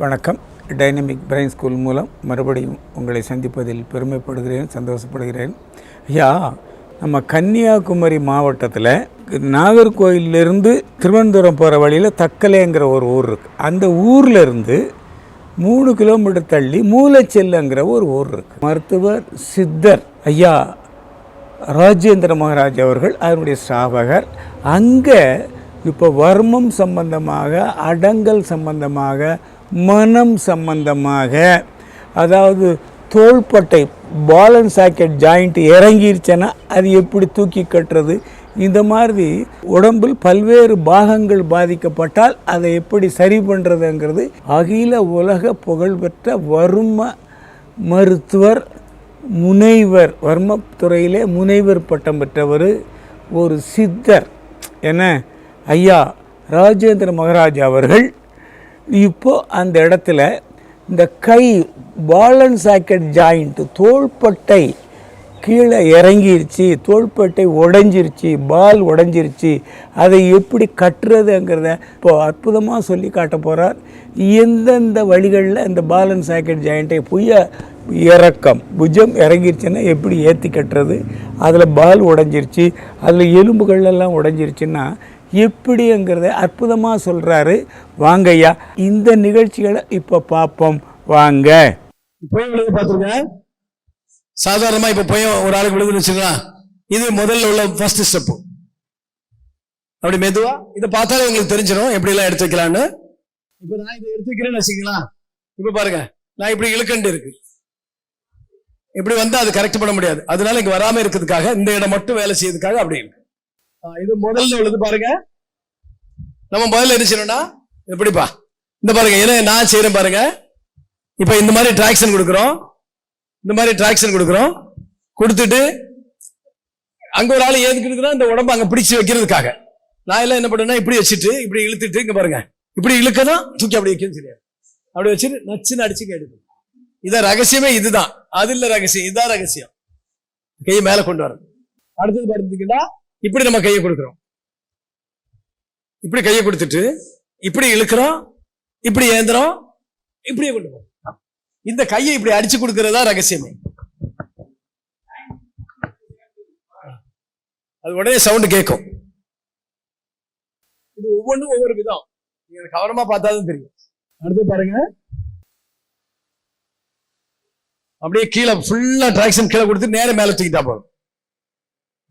வணக்கம். Dynamic brain school மூலம் மறுபடியும் உங்களை சந்திப்பதில் பெருமைப்படுகிறேன் சந்தோஷப்படுகிறேன். ஐயா நம்ம கன்னியாகுமரி மாவட்டத்தில் நாகர்கோயிலிருந்து திருவனந்தபுரம் போகிற வழியில் தக்கலைங்கிற ஒரு ஊர் இருக்குது அந்த ஊர்லேருந்து மூணு கிலோமீட்டர் தள்ளி மூலச்செல்லுங்கிற ஒரு ஊர் இருக்குது மருத்துவர் சித்தர் ஐயா ராஜேந்திர மகாராஜ் அவர்கள் அதனுடைய ஸ்தாபகர் அங்கே இப்போ வர்மம் சம்பந்தமாக அடங்கல் சம்பந்தமாக மனம் சம்பந்தமாக அதாவது தோள்பட்டை பாலன் சாக்கெட் ஜாயிண்ட் இறங்கிருச்சேன்னா அது எப்படி தூக்கி கட்டுறது? இந்த மாதிரி உடம்பில் பல்வேறு பாகங்கள் பாதிக்கப்பட்டால் அதை எப்படி சரி பண்ணுறதுங்கிறது அகில உலக புகழ்பெற்ற வர்ம மருத்துவர் முனைவர் வர்மத்துறையிலே முனைவர் பட்டம் பெற்றவர் ஒரு சித்தர். என்ன? ஐயா ராஜேந்திர மகாராஜ் அவர்கள் இப்போ அந்த இடத்துல இந்த கை பாலன் அண்ட் சாக்கெட் ஜாயிண்ட் தோள்பட்டை கீழே இறங்கிருச்சு தோள்பட்டை உடைஞ்சிருச்சு பால் உடைஞ்சிருச்சு. அதை எப்படி கட்டுறதுங்கிறத இப்போ அற்புதமாக சொல்லி காட்ட போகிறார் எந்தெந்த வழிகளில் இந்த பாலன் அண்ட் சாக்கெட் ஜாயிண்ட்டை புய இறக்கம் புஜம் இறங்கிருச்சுன்னா எப்படி ஏற்றி கட்டுறது? அதில் பால் உடஞ்சிருச்சு அதில் எலும்புகள் எல்லாம் உடைஞ்சிருச்சுன்னா எப்படிங்கிறத அற்புதமாக சொல்கிறாரு வாங்கய்யா இந்த நிகழ்ச்சிகளை இப்போ பார்ப்போம் வாங்க. புயம் விழுது பார்த்துருங்க சாதாரணமாக இப்போ புயம் ஒரு ஆளுக்கு விழுதுன்னு வச்சுக்கலாம். இது முதல்ல உள்ள ஃபர்ஸ்ட் ஸ்டெப் அப்படி மெதுவா இதை பார்த்தாலே உங்களுக்கு தெரிஞ்சிடும் எப்படி எல்லாம் எடுத்து வைக்கலான்னு இப்போ நான் இதை எடுத்து வைக்கிறேன்னு வச்சுக்கலாம். இப்போ பாருங்க நான் இப்படி இழுக்கண்டு இருக்கு. இப்படி வந்து அது கரெக்ட் பண்ண முடியாது. அதனால இங்க வராம இருக்கிறதுக்காக இந்த இடம் மட்டும் வேலை செய்யறதுக்காக அப்படி இருக்கு. இது முதல்ல உள்ளது பாருங்க. நம்ம முதல்ல என்ன எப்படிப்பா இந்த பாருங்க ஏன்னா நான் செய்யறேன் பாருங்க. இப்ப இந்த மாதிரி டிராக்ஷன் கொடுக்குறோம். இந்த மாதிரி டிராக்ஷன் கொடுக்குறோம். கொடுத்துட்டு அங்க ஒரு ஆள் ஏதுக்கு இருக்கிறோம் இந்த உடம்பு அங்க பிடிச்சு வைக்கிறதுக்காக. நான் எல்லாம் என்ன பண்ணுவேன்னா இப்படி வச்சுட்டு இப்படி இழுத்துட்டு இங்க பாருங்க. இப்படி இழுக்கதான் தூக்கி அப்படி வைக்கணும் சரியா அப்படி வச்சுட்டு நச்சுன்னு அடிச்சு கேடுது இதான் ரகசியமே இதுதான். அது இல்ல ரகசியம் இதுதான் ரகசியம். கையை மேல கொண்டு வரணும். அடுத்தது பார்த்தீங்கன்னா இப்படி நம்ம கையை கொடுக்குறோம். இப்படி கையை கொடுத்துட்டு இப்படி இழுக்கிறோம் இப்படி ஏந்திரம் இப்படியே கொண்டு போறோம் இந்த கையை இப்படி அடிச்சு கொடுக்கறதா ரகசியமே. அது உடனே சவுண்ட் கேட்கும். இது ஒவ்வொன்றும் ஒவ்வொரு விதம். நீங்க கவனமா பார்த்தாதான் தெரியும். அடுத்து பாருங்க. அப்படியே கீழே ஃபுல்லா டிராக்ஷன் கீழே கொடுத்து நேரம் மேல தூக்கிட்டா போதும்.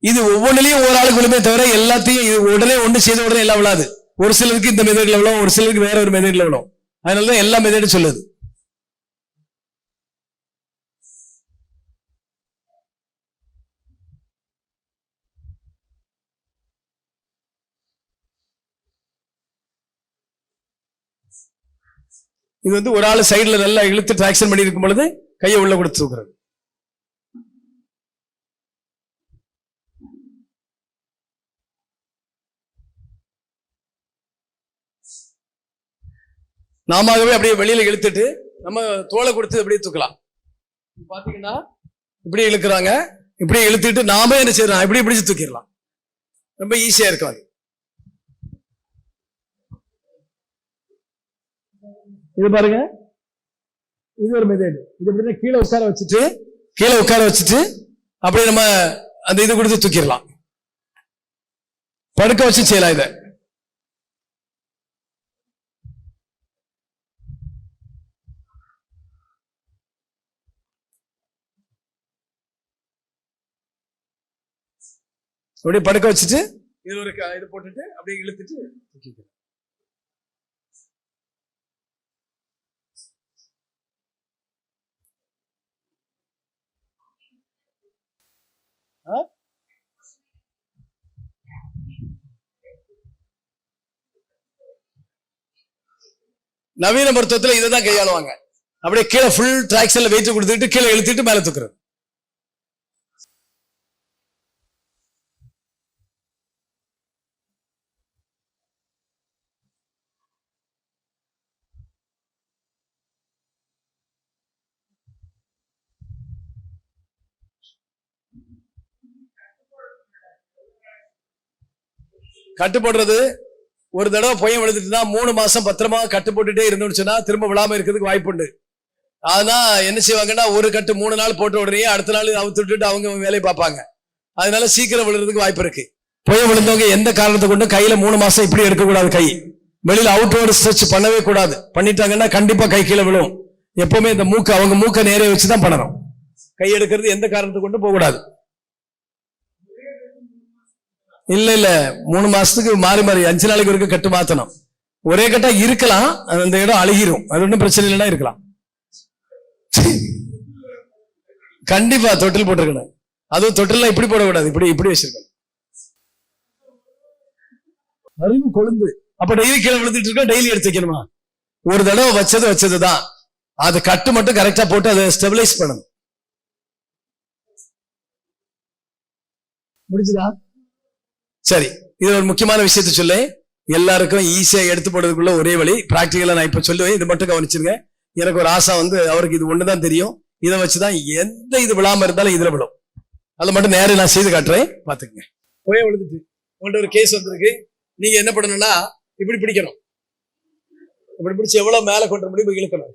இது ஒவ்வொன்றிலையும் ஒரு ஆளுக்கு தவிர எல்லாத்தையும் உடனே ஒண்ணு செய்த உடனே எல்லாம் விழாது. ஒரு சிலருக்கு இந்த மெதடில் விழும் ஒரு சிலருக்கு வேற ஒரு மெதடில் விழும். அதனாலதான் எல்லா மெதடும் சொல்லுது. இது வந்து ஒரு ஆள் சைடுல நல்லா இழுத்து டிராக்ஷன் பண்ணி இருக்கும் பொழுது கையை உள்ள கொடுத்து தூக்குறது. நாமவே அப்படியே வெளியில இழுத்துட்டு நம்ம தோலை கொடுத்து அப்படியே தூக்கலாம். பாத்தீங்கன்னா இப்படி இழுக்கிறாங்க. இப்படி இழுத்துட்டு நாம என்ன செய்யறோம்? இப்படி பிடிச்சு தூக்கிடலாம். ரொம்ப ஈஸியா இருக்கும் அது. இது பாருங்க. இது ஒரு மெதேடு இது எப்படின்னா கீழே உட்கார வச்சுட்டு கீழே உட்கார வச்சுட்டு அப்படியே நம்ம அந்த இது கொடுத்து தூக்கிடலாம். படுக்க வச்சு செய்யலாம் இதை. அப்படியே படுக்க வச்சுட்டு இது ஒரு க- இது போட்டுட்டு அப்படியே இழுத்துட்டு தூக்கிக்கலாம் ஆ? நவீன மருத்துவத்துல இதை தான் கையாளுவாங்க. அப்படியே கீழே ஃபுல் டிராக்ஷன்ல வெயிட் கொடுத்துட்டு கீழே இழுத்துட்டு மேல தூக்குறது. கட்டுப்படுறது. ஒரு தடவை புயம் விழுந்துட்டுனா மூணு மாசம் பத்திரமா கட்டு போட்டுட்டே இருந்தோம்னு சொன்னா திரும்ப விழாம இருக்கிறதுக்கு வாய்ப்பு உண்டு. ஆனா என்ன செய்வாங்கன்னா ஒரு கட்டு மூணு நாள் போட்ட உடனே அடுத்த நாள் அவுத்து விட்டுட்டு அவங்க வேலையை பார்ப்பாங்க. அதனால சீக்கிரம் விழுறதுக்கு வாய்ப்பு இருக்கு. புயம் விழுந்தவங்க எந்த காரணத்தை கொண்டு கையில மூணு மாசம் இப்படி எடுக்கக்கூடாது கை. வெளியில அவுட்டோர் ஸ்ட்ரெச் பண்ணவே கூடாது. பண்ணிட்டாங்கன்னா கண்டிப்பா கை கீழே விழும். எப்பவுமே இந்த மூக்கு அவங்க மூக்க நேரே வச்சுதான் பண்ணணும். கை எடுக்கிறது எந்த காரணத்தை கொண்டு போகக்கூடாது. இல்ல இல்ல. மூணு மாசத்துக்கு மாறி மாறி. அஞ்சு நாளைக்கு ஒருக்க கட்டு மாத்தணும். ஒரே கட்டா இருக்கலாம். அந்த இடம் அழுகிரும். அது ஒன்றும் பிரச்சனை இல்லைன்னா இருக்கலாம். கண்டிப்பா தொட்டில் போட்டிருக்கணும். அதுவும் தொட்டில்லாம் இப்படி போடக்கூடாது. இப்படி இப்படி வச்சிருக்கணும். அறிவு கொழுந்து. அப்ப டெய்லி கீழே விழுந்துட்டு இருக்க? டெய்லி எடுத்து வைக்கணுமா? ஒரு தடவை வச்சது வச்சதுதான் அது கட்டு மட்டும் கரெக்டா போட்டு அதை ஸ்டெபிலைஸ் பண்ணணும். முடிஞ்சுதா? சரி இது ஒரு முக்கியமான விஷயத்த சொல்லு. எல்லாருக்கும் ஈஸியா எடுத்து போடுறதுக்குள்ள ஒரே வழி பிராக்டிக்கலா நான் இப்ப சொல்லுவேன். இது மட்டும் கவனிச்சிருங்க. எனக்கு ஒரு ஆசை வந்து அவருக்கு இது ஒண்ணுதான் தெரியும். இதை வச்சுதான் எந்த இது விழாம இருந்தாலும் இதுல விழும். அதை மட்டும் நேரம் நான் செய்து காட்டுறேன். பாத்துக்கங்க போய் விழுந்துட்டு. உங்கள்ட்ட ஒரு கேஸ் வந்திருக்கு. நீங்க என்ன பண்ணணும்னா இப்படி பிடிக்கணும். இப்படி பிடிச்சி எவ்வளவு மேல கொண்டு முடியும் இழுக்கணும்.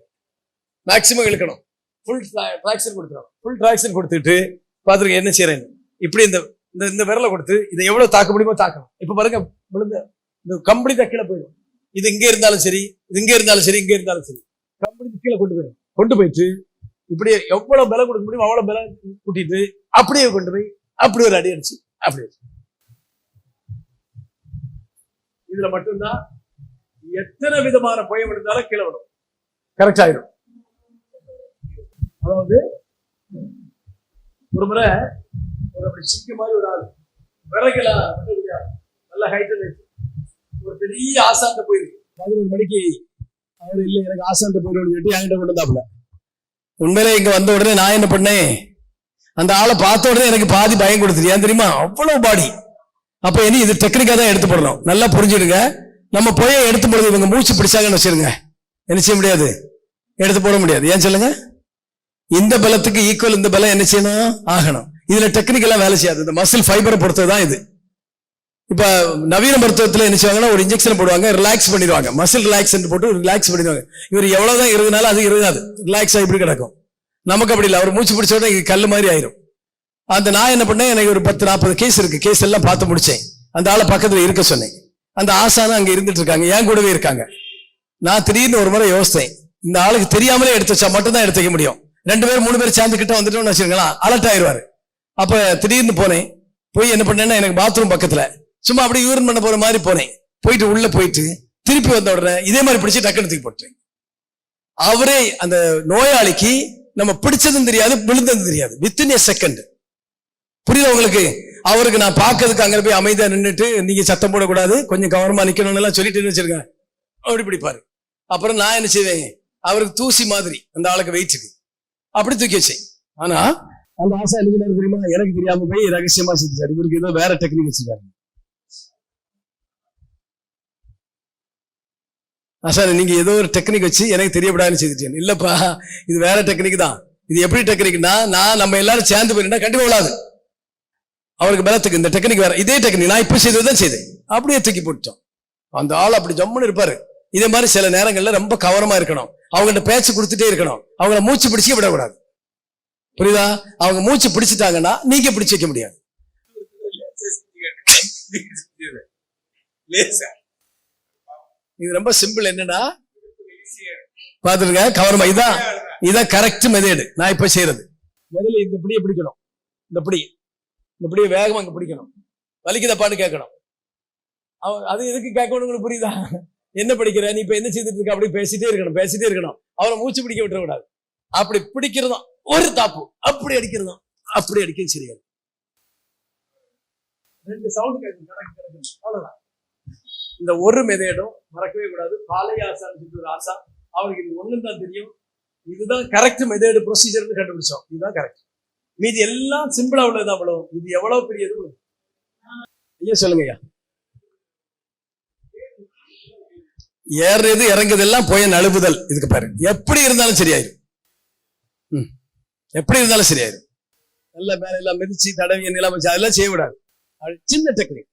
மேக்சிமம் இழுக்கணும். ஃபுல் ட்ராக்ஷன் கொடுத்துரும். ஃபுல் ட்ராக்ஷன் கொடுத்துட்டு பாத்துருங்க என்ன செய்யறேன் இப்படி இந்த இந்த இந்த விரலை கொடுத்து இதை எவ்வளவு தாக்க முடியுமோ தாக்கணும். இப்ப பாருங்க விழுந்த இந்த கம்பளி கீழே போயிடும். இது இங்க இருந்தாலும் சரி இது இங்க இருந்தாலும் சரி இங்க இருந்தாலும் சரி. கம்பளி கீழே கொண்டு போயிடும். கொண்டு போயிட்டு இப்படியே எவ்வளவு பலம் கொடுக்க முடியுமோ அவ்வளவு பலம் கூட்டிட்டு அப்படியே கொண்டு போய் அப்படி ஒரு அடி அடிச்சு அப்படி இதுல மட்டும்தான் எத்தனை விதமான புயம் இருந்தாலும் கீழே விடும் கரெக்ட் ஆயிடும். அதாவது ஒரு முறை ஒரு அப்படி சிக்கு மாதிரி ஒரு ஆள். விறகுலாம் நல்ல ஹைட்டில் ஒரு பெரிய ஆசாண்ட போயிருக்கு. பதினோரு மணிக்கு அவர் இல்லை எனக்கு ஆசாண்ட போயிருக்கு சொல்லிட்டு என்கிட்ட கொண்டு வந்தாப்புல உண்மையிலே இங்க வந்த உடனே நான் என்ன பண்ணேன்? அந்த ஆளை பார்த்த உடனே எனக்கு பாதி பயம் கொடுத்துரு ஏன் தெரியுமா? அவ்வளவு பாடி அப்ப இனி இது டெக்னிக்கா தான் எடுத்து போடணும். நல்லா புரிஞ்சுடுங்க. நம்ம போய் எடுத்து போடுறது இவங்க மூச்சு பிடிச்சாங்கன்னு வச்சிருங்க. என்ன செய்ய முடியாது? எடுத்து போட முடியாது. ஏன் சொல்லுங்க? இந்த பலத்துக்கு ஈக்குவல் இந்த பலம் என்ன செய்யணும்? ஆகணும். இதுல டெக்னிக்கலா வேலை செய்யாது. இந்த மசில் ஃபைபரை பொறுத்தது தான் இது. இப்ப நவீன மருத்துவத்தில் என்ன செய்வாங்கன்னா ஒரு இன்ஜெக்ஷன் போடுவாங்க ரிலாக்ஸ் பண்ணிடுவாங்க. மசில் ரிலாக்ஸ் போட்டு ரிலாக்ஸ் பண்ணிடுவாங்க. இவர் எவ்வளவுதான் இருந்தாலும் அது இருக்காது. ரிலாக்ஸ் ஆகி இப்படி கிடக்கும். நமக்கு அப்படி இல்லை. அவர் மூச்சு பிடிச்ச உடனே இது மாதிரி ஆயிரும். அந்த நான் என்ன பண்ணேன் எனக்கு ஒரு பத்து நாற்பது கேஸ் இருக்கு. கேஸ் எல்லாம் பார்த்து முடிச்சேன். அந்த ஆளை பக்கத்துல இருக்க சொன்னேன். அந்த ஆசானும் அங்க இருந்துட்டு இருக்காங்க. என் கூடவே இருக்காங்க. நான் திடீர்னு ஒரு முறை யோசித்தேன். இந்த ஆளுக்கு தெரியாமலே எடுத்து வச்சா மட்டும் தான் எடுத்து வைக்க முடியும். ரெண்டு பேர் மூணு பேர் சேர்ந்து கிட்ட வந்துட்டோம்னு வச்சுருக்கலாம் அலர்ட் ஆயிருவாரு. அப்ப திடீர்னு போனேன். போய் என்ன பண்ணேன்னா எனக்கு பாத்ரூம் பக்கத்துல. சும்மா அப்படியே யூரின் பண்ண போற மாதிரி போனேன். போயிட்டு உள்ள போயிட்டு திருப்பி வந்த உடனே இதே மாதிரி பிடிச்சி டக்குனு தூக்கி போட்டேன் அவரே அந்த நோயாளிக்கு நம்ம பிடிச்சதும் தெரியாது விழுந்ததும் தெரியாது. வித்தின் ஏ செகண்ட் புரியுதா உங்களுக்கு? அவருக்கு நான் பார்க்கறதுக்கு அங்க போய் அமைதியா நின்றுட்டு நீங்க சத்தம் போடக்கூடாது கொஞ்சம் கவனமா நிக்கணும்னு எல்லாம் சொல்லிட்டு வச்சிருக்கேன் அப்படி பிடிப்பாரு. அப்புறம் நான் என்ன செய்வேன்? அவருக்கு தூசி மாதிரி அந்த ஆளுக்கு வெயிட்டுக்கு அப்படி தூக்கி வச்சேன். ஆனா அந்த ஆசை எனக்கு தெரியுமா? எனக்கு தெரியாம போய் ரகசியமா செஞ்சாரு இவருக்கு ஏதோ வேற டெக்னிக் வச்சிருக்காரு. சார் நீங்க ஏதோ ஒரு டெக்னிக் வச்சு எனக்கு தெரியப்படாதுன்னு செய்துட்டேன் இல்லப்பா இது வேற டெக்னிக் தான். இது எப்படி டெக்னிக்னா நான் நம்ம எல்லாரும் சேர்ந்து போயிருந்தா கண்டிப்பா விழாது அவருக்கு பலத்துக்கு இந்த டெக்னிக் வேற இதே டெக்னிக் நான் இப்ப செய்ததுதான் செய்தேன். அப்படியே தூக்கி போட்டோம் அந்த ஆள் அப்படி ஜம்முன்னு இருப்பாரு. இதே மாதிரி சில நேரங்கள்ல ரொம்ப கவனமா இருக்கணும். அவங்கள்ட்ட பேச்சு கொடுத்துட்டே இருக்கணும். அவங்கள மூச்சு பிடிச்சி விடக்கூடாது. புரியுதா? அவங்க மூச்சு பிடிச்சிட்டாங்கன்னா நீங்க பிடிச்சு வைக்க முடியாது. இது ரொம்ப சிம்பிள் என்னன்னா பாத்துருங்க கவர்மா இதான் இதான் கரெக்ட் மெதேடு நான் இப்ப செய்யறது. முதல்ல இந்த பிடியை பிடிக்கணும். இந்த பிடி இந்த பிடியை வேகமா இங்க பிடிக்கணும். வலிக்குதப்பான்னு கேட்கணும். அவன் அது எதுக்கு கேட்கணும் உங்களுக்கு புரியுதா? என்ன படிக்கிற? நீ இப்ப என்ன செய்துட்டு இருக்க? அப்படி பேசிட்டே இருக்கணும் பேசிட்டே இருக்கணும். அவரை மூச்சு பிடிக்க விட்டுறக்கூடாது. அப்படி பிடிக்கிறதும் ஒரு தாப்பு. அப்படி அடிக்கிறதும் அப்படி அடிக்கிறது சரியாது ரெண்டு சவுண்ட் கேட்கும் அவ்வளவுதான். இந்த ஒரு மெதேடும் மறக்கவே கூடாது. பாலைய ஆசான்னு சொல்லிட்டு ஒரு ஆசா. அவனுக்கு இது ஒண்ணு தான் தெரியும். இதுதான் கரெக்ட் மெதேடு ப்ரொசீஜர்னு கண்டுபிடிச்சோம். இதுதான் கரெக்ட் மீதி எல்லாம் சிம்பிளா உள்ளது அவ்வளவு. இது எவ்வளவு பெரியது? ஐயா சொல்லுங்க ஐயா. ஏறுறது இறங்குதெல்லாம் போய் நழுவுதல். இதுக்கு பாரு. எப்படி இருந்தாலும் சரியாயிரும். ம். எப்படி இருந்தாலும் சரியாயிரும். நல்ல மேல எல்லாம் மிதிச்சு தடவி நிலம் வச்சு அதெல்லாம் செய்ய விடாது சின்ன டெக்னிக்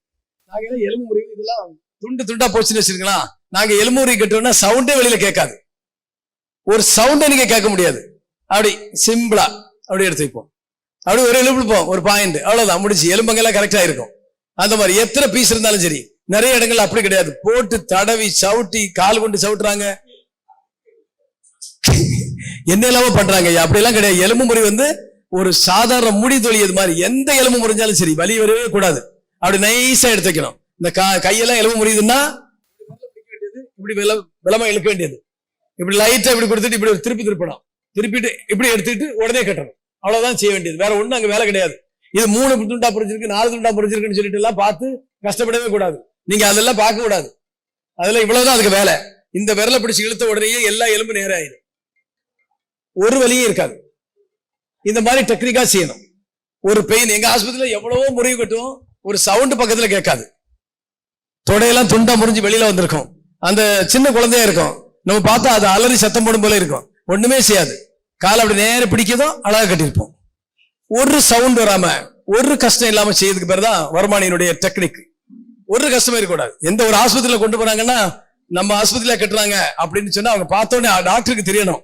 நாங்க எல்லாம் எலும்பு முறிவு இதெல்லாம் துண்டு துண்டா போச்சுன்னு வச்சிருக்கலாம் நாங்க எலும்புரி கட்டுவோம்னா சவுண்டே வெளியில கேட்காது. ஒரு சவுண்டை நீங்க கேட்க முடியாது. அப்படி சிம்பிளா அப்படி எடுத்து வைப்போம். அப்படி ஒரு எலும்புப்போம் ஒரு பாயிண்ட் அவ்வளவுதான் முடிச்சு எலும்பங்கெல்லாம் கரெக்டா இருக்கும். அந்த மாதிரி எத்தனை பீஸ் இருந்தாலும் சரி நிறைய இடங்கள்ல அப்படி கிடையாது. போட்டு தடவி சவுட்டி கால் கொண்டு சவுட்டுறாங்க. என்ன இல்லாம பண்றாங்க ஐயா. கிடையாது. எலும்பு முறை வந்து ஒரு சாதாரண முடி தொழியது மாதிரி எந்த எலும்பு முறிஞ்சாலும் சரி வலி வரவே கூடாது. அப்படி நைஸா எடுத்து வைக்கணும். இந்த கையெல்லாம் எலும்பு முறியுதுன்னா இப்படி வில இழுக்க வேண்டியது. இப்படி லைட்டா இப்படி கொடுத்துட்டு இப்படி திருப்பி திருப்பணும். திருப்பிட்டு இப்படி எடுத்துட்டு உடனே கட்டணும். அவ்வளவுதான் செய்ய வேண்டியது. வேற ஒண்ணும் அங்க வேலை கிடையாது. இது மூணு துண்டா புரிஞ்சிருக்கு நாலு துண்டா புரிஞ்சிருக்குன்னு சொல்லிட்டு எல்லாம் பார்த்து கஷ்டப்படவே கூடாது. நீங்க அதெல்லாம் பார்க்க கூடாது. அதுல இவ்வளவுதான் அதுக்கு வேலை. இந்த விரலை பிடிச்சி இழுத்த உடனேயே எல்லா எலும்பு நேரம் ஆயிடும் ஒரு வழியும் இருக்காது. இந்த மாதிரி டெக்னிக்கா செய்யணும். ஒரு பெயின் எங்க ஆஸ்பத்திரியில எவ்வளவோ முறிவு கட்டும் ஒரு சவுண்ட் பக்கத்துல கேட்காது. தொடையெல்லாம் துண்டா முறிஞ்சு வெளியில வந்திருக்கும். அந்த சின்ன குழந்தையா இருக்கும். நம்ம பார்த்தா அது அலறி சத்தம் போடும் போல இருக்கும். ஒண்ணுமே செய்யாது. காலை அப்படி நேரம் பிடிக்கதும் அழகா கட்டியிருப்போம். ஒரு சவுண்ட் வராம ஒரு கஷ்டம் இல்லாம செய்யறதுக்கு பேர் தான் வருமானியினுடைய டெக்னிக் ஒரு கஷ்டமே இருக்கக்கூடாது. எந்த ஒரு ஆஸ்பத்திரியில கொண்டு போறாங்கன்னா நம்ம ஆஸ்பத்திரியில கட்டுறாங்க அப்படின்னு சொன்னா அவங்க பார்த்தோன்னே டாக்டருக்கு தெரியணும்.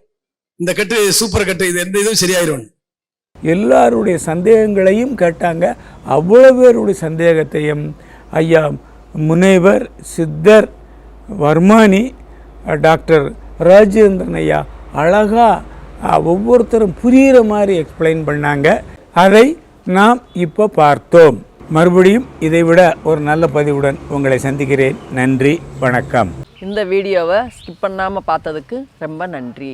இந்த கட்டு சூப்பர் கட்டு இது எந்த இதுவும் சரியாயிரும். எல்லாருடைய சந்தேகங்களையும் கேட்டாங்க. அவ்வளவு பேருடைய சந்தேகத்தையும் ஐயா முனைவர் சித்தர் வர்மானி டாக்டர் ராஜேந்திரன் ஐயா அழகாக ஒவ்வொருத்தரும் புரிகிற மாதிரி எக்ஸ்பிளைன் பண்ணாங்க. அதை நாம் இப்போ பார்த்தோம். மறுபடியும் இதைவிட ஒரு நல்ல பதிவுடன் உங்களை சந்திக்கிறேன். நன்றி வணக்கம். இந்த வீடியோவை ஸ்கிப் பண்ணாமல் பார்த்ததுக்கு ரொம்ப நன்றி.